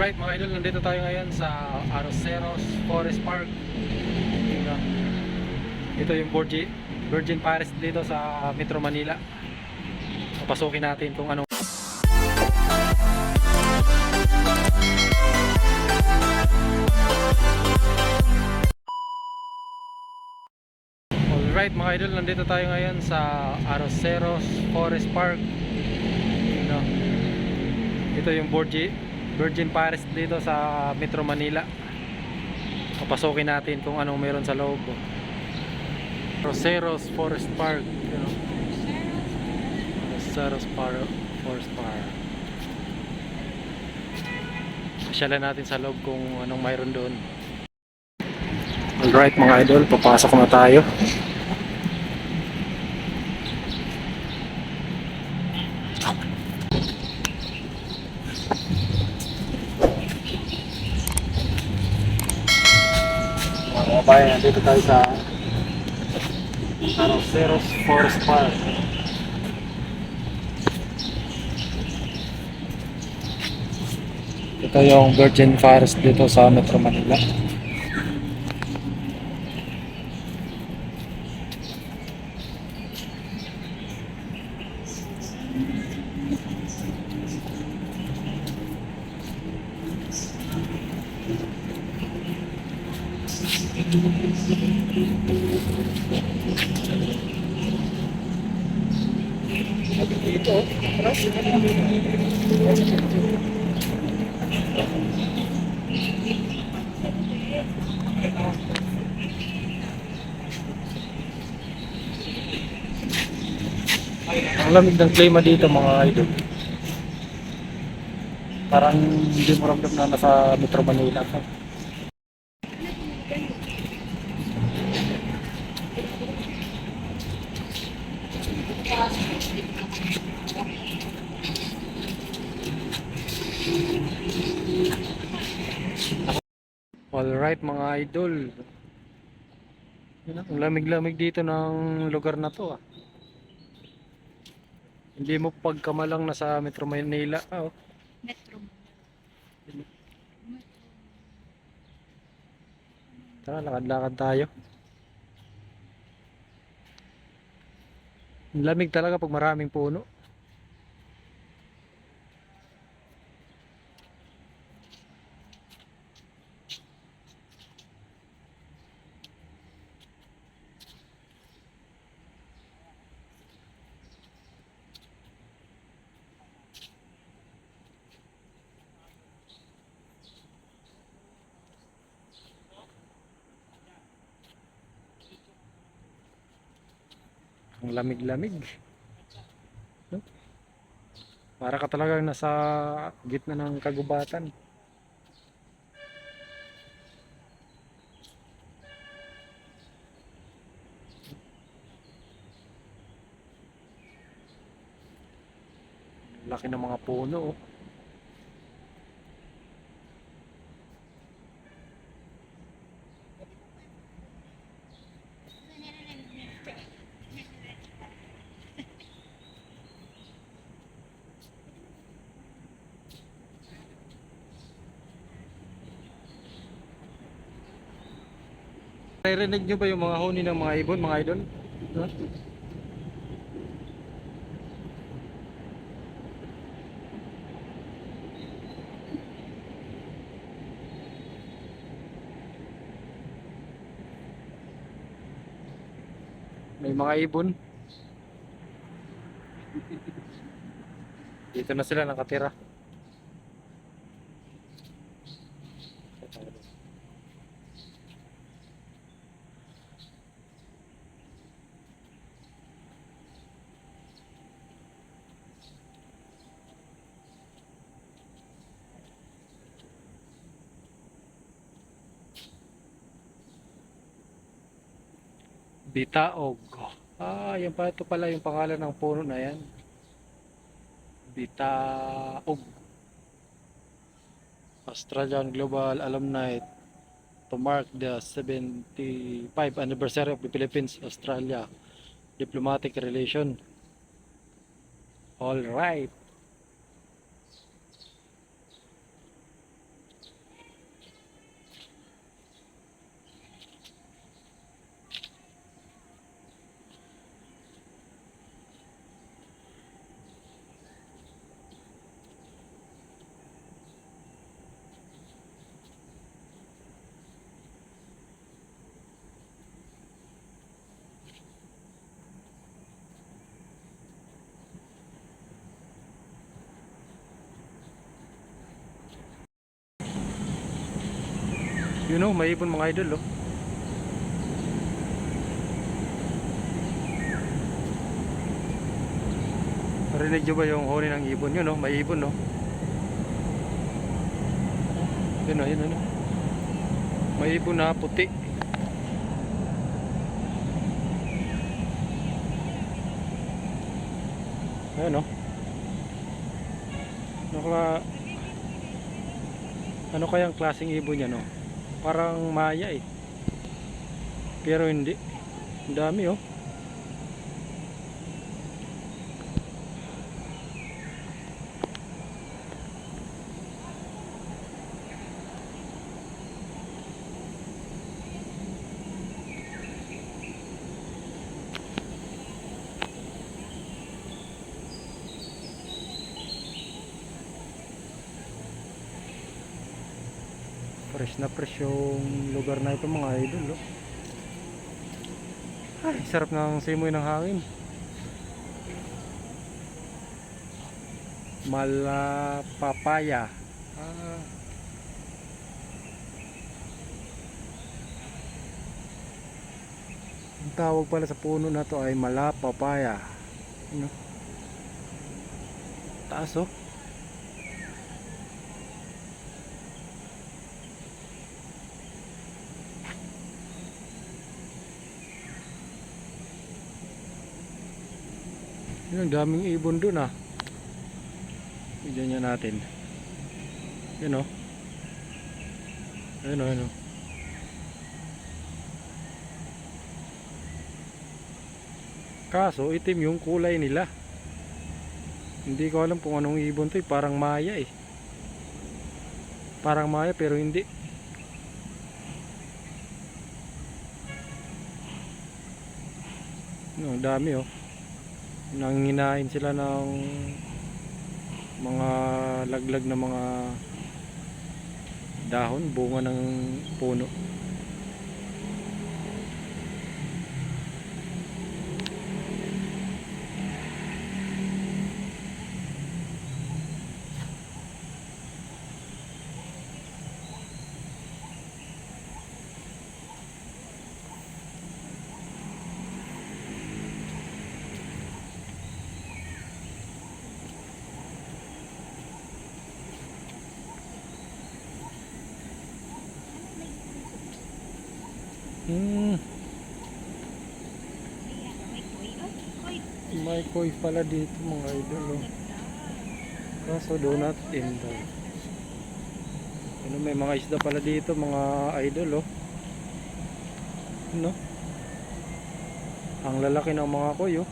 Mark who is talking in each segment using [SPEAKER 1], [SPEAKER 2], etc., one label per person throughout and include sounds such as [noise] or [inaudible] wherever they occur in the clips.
[SPEAKER 1] Alright mga idol, nandito tayo ngayon sa Arroceros Forest Park. Ito, yung Virgin, Virgin Forest dito sa Metro Manila. Papasukin natin kung anong Alright mga idol, nandito tayo ngayon sa Arroceros Forest Park. Ito, ito yung Virgin, Virgin Forest dito sa Metro Manila. Papasukin natin kung anong meron sa loob. Roseros Forest Park. You. Roseros Par- Forest Park. Pasyalan natin sa loob kung anong mayroon doon. Alright mga idol, papasok na tayo. Nandito tayo sa Arroceros Forest Park. Ito yung Virgin Forest dito sa Metro Manila. Ang lamig ng klima dito mga idol. Parang hindi mo ramdam na nasa Metro Manila ka. Alright mga idol. Ang lamig-lamig dito ng lugar na to ah. Hindi mo pagkamalang nasa Metro Manila ka oh.
[SPEAKER 2] Metro.
[SPEAKER 1] Tara, lakad-lakad tayo. Ang lamig talaga pag maraming puno. Ang lamig-lamig. No? Para ka talagang nasa gitna ng kagubatan. Laki ng mga puno oh. Naririnig nyo ba yung mga huni ng mga ibon, mga idol? May mga ibon. [laughs] Dito na sila nakatira. Bitaog. Ah, yan pa ito pala yung pangalan ng puno na yan. Bitaog. Australian Global Alumni to mark the 75 anniversary of the Philippines Australia diplomatic relation. All right. Yun oh, may ibon mga idol oh. Narinig nyo ba yung huni ng ibon? Yun oh, may ibon oh. Yun oh, yun oh. May ibon na puti. Ayan oh. Naka ano kayang klaseng ibon yan oh? Parang maya eh. Pero hindi. Ang dami oh. Fresh na fresh yung lugar na ito mga idol oh. Ay, sarap ng simoy ng hangin. Malapapaya. Ah. Ang tawag pala sa puno na to ay malapapaya. Ano? Taas oh. Yun, daming ibon dun ah. Video niya natin. Yun oh. Ayun oh, ayun oh. Kaso itim yung kulay nila. Hindi ko alam kung anong ibon to eh. Parang maya eh. Parang maya pero hindi. Ang dami oh nanginginain sila ng mga laglag na mga dahon, bunga ng puno. Hmm, may koi pala dito mga idol oh. Kaso do not in daw. Ano, may mga isda pala dito mga idol oh. No? Ang lalaki ng mga koi oh.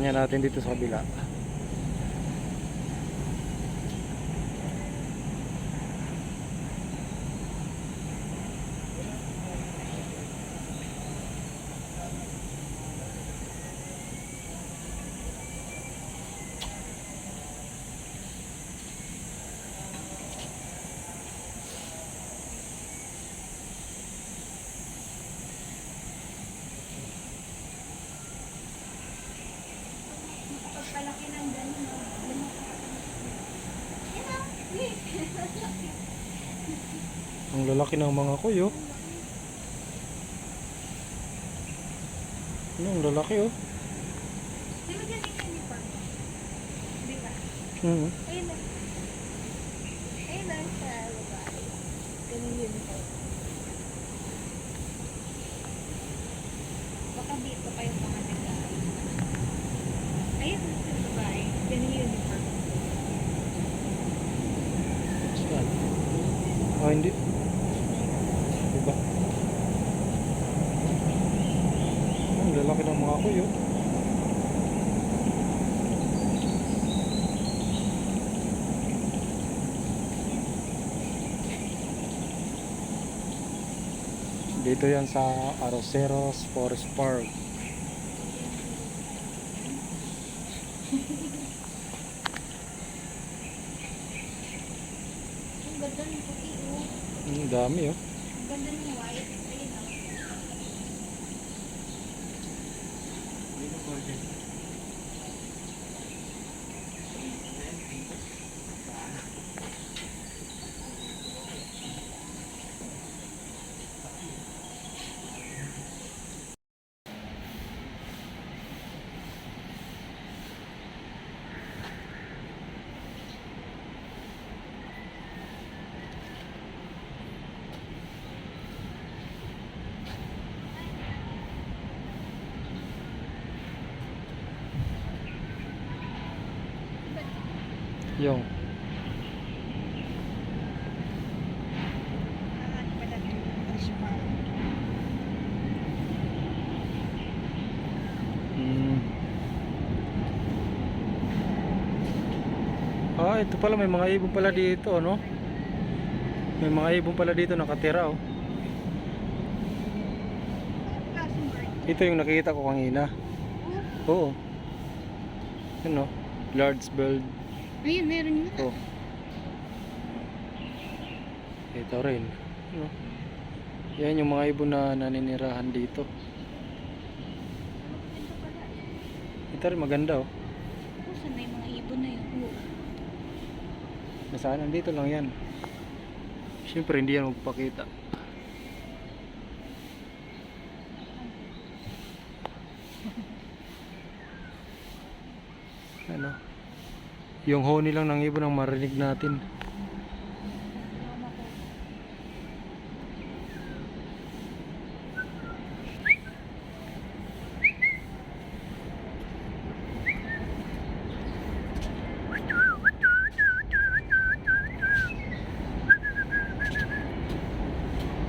[SPEAKER 1] Niya natin dito sa kabila. Lalaki ng mga koy oh. Ano, lalaki oh.
[SPEAKER 2] Di ba ganun yung uniform? Di ba?
[SPEAKER 1] Mhm.
[SPEAKER 2] Ayun na. Ayun na sa babae. Ganun yung uniform. Baka dito pa yung mga nila. Ayun na sa babae. Ganun yung uniform.
[SPEAKER 1] Saan? Ah, hindi. Diba? Ang lalaki ng mga koy oh. Dito yan sa Arroceros Forest Park.
[SPEAKER 2] Ang ganda ng puti, oh.
[SPEAKER 1] Ang dami oh.
[SPEAKER 2] Ang ganda ng
[SPEAKER 1] Yung.
[SPEAKER 2] Ah, ano.
[SPEAKER 1] Mm. Ah, ito pala may mga ibon pala dito, no? May mga ibon pala dito nakatira, oh. Ito yung nakita ko kanina. Oo. Ano? Large bird.
[SPEAKER 2] Ayun, meron yun.
[SPEAKER 1] Oh. Ito rin. Ano? Yan yung mga ibon na naninirahan dito.
[SPEAKER 2] Ito.
[SPEAKER 1] Ito rin maganda, oh.
[SPEAKER 2] Oh, saan na yung mga ibon na yun? Oh.
[SPEAKER 1] Nasaan? Nandito lang yan. Siyempre, hindi yan magpakita. Ano? Yung honey lang ng ibon ang marinig natin.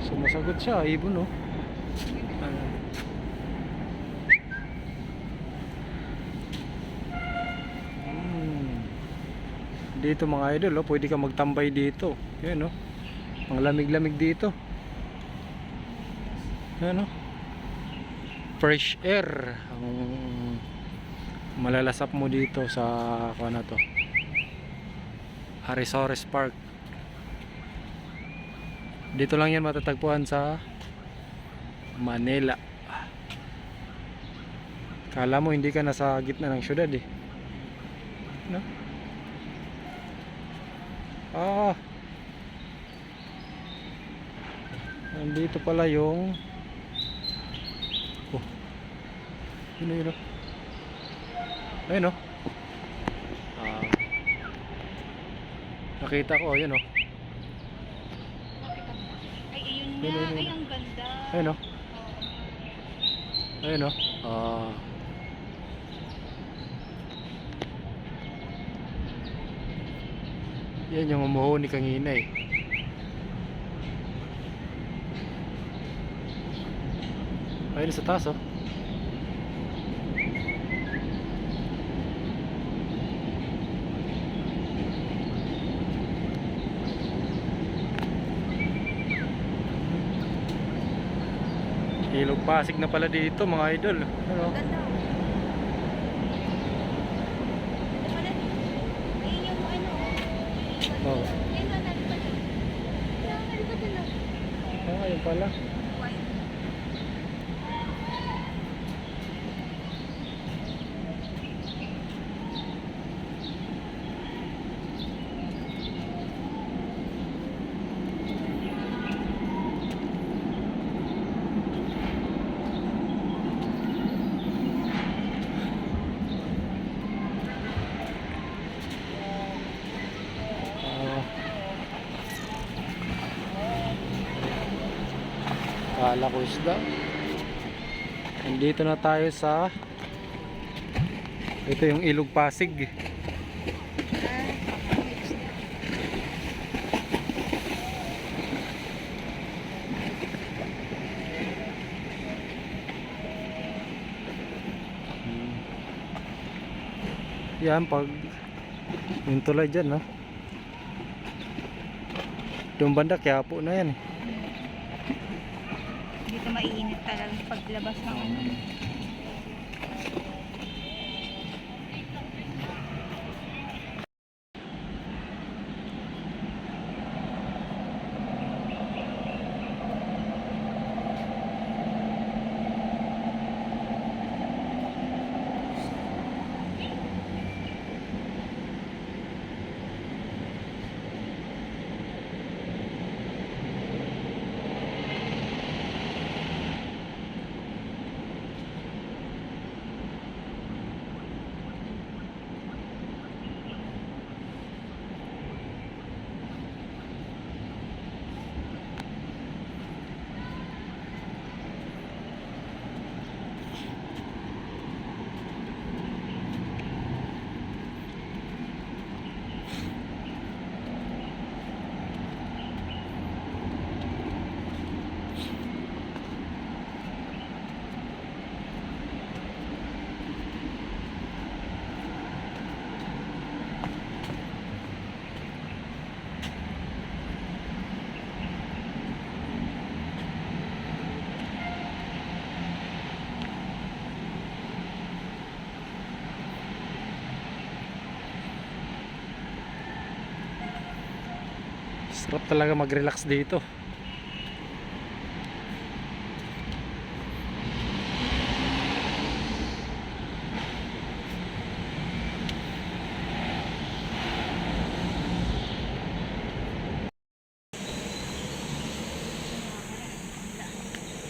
[SPEAKER 1] Sumasagot siya, ibon oh. Ano? Hmm. Dito mga idol, oh, pwede ka magtambay dito. Yan oh. Ang lamig-lamig dito. Yan oh. Fresh air. Ang malalasap mo dito sa ano na to. Harisores Park. Dito lang yan matatagpuan sa Manila. Kala mo hindi ka nasa gitna ng syudad eh. No? Ah. Nandito pala yung Oh. Yun yun. oh. Ayun oh. Ah. Nakita ko, ayun oh.
[SPEAKER 2] Nakita mo. Ay, ayun
[SPEAKER 1] ayun,
[SPEAKER 2] Ay, ang ganda.
[SPEAKER 1] Ayun oh.
[SPEAKER 2] Oh.
[SPEAKER 1] Ayun oh. Ah. Yan yung umuhuni kanina eh. Ayun sa taas oh. Ilog Pasig na pala dito mga idol. Ano?
[SPEAKER 2] Ganda. oh. Ito pala. Ayun yung ano.
[SPEAKER 1] Oo.
[SPEAKER 2] Nalipad na.
[SPEAKER 1] Ah, ayun pala.
[SPEAKER 2] White.
[SPEAKER 1] Ah. Kala ko isda. Nandito na tayo sa ito yung Ilog Pasig. Yan pag yung tulay dyan no. Yung banda Quiapo na yan eh.
[SPEAKER 2] Dito mainit talaga paglabas ng ano.
[SPEAKER 1] Sarap talaga mag-relax dito.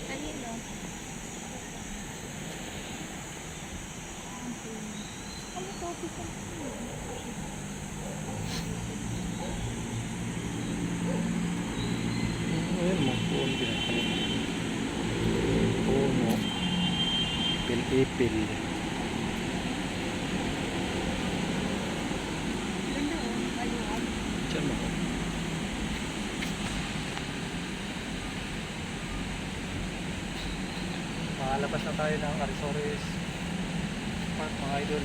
[SPEAKER 2] Kanino? Ano to?
[SPEAKER 1] Ayun mo, puno. Ipil-ipil.
[SPEAKER 2] Ganda oh. Maluwag.
[SPEAKER 1] Diyan mo. Makalabas na tayo ng Arisoris Park mga idol.